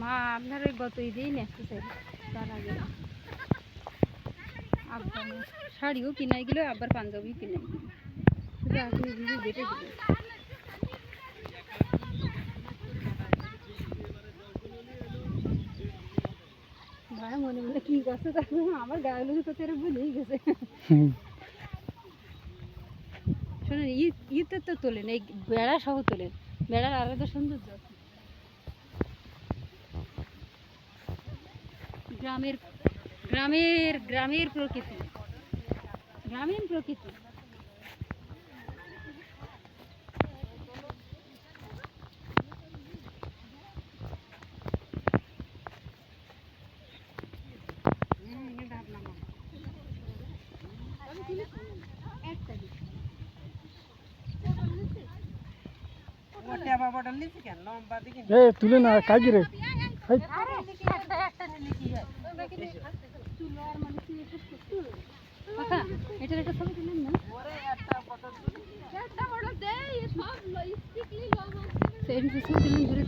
মা আপনার ওই গত ঈদেই চাই তার আগে। আব্বা শাড়িও কিনাই গেলো আবার পাঞ্জাবিও কিনাই গেলো। শুধু আপনি দিদি বেটে দিল ভাই মনে মনে কি করছে আমার গায়ে তো তেরে ভুলেই গেছে। শোনেন ঈদ ঈদের তো তোলেন এই বেড়া সহ তোলেন। বেড়ার আলাদা সৌন্দর্য আছে। গ্রামের গ্রামের গ্রামের প্রকৃতি। গ্রামীণ প্রকৃতি। তুলে না কাজি রে। এই, কাকা, এটার একটা ছবি তুলেন না? ছবি তুলেন ঘুরে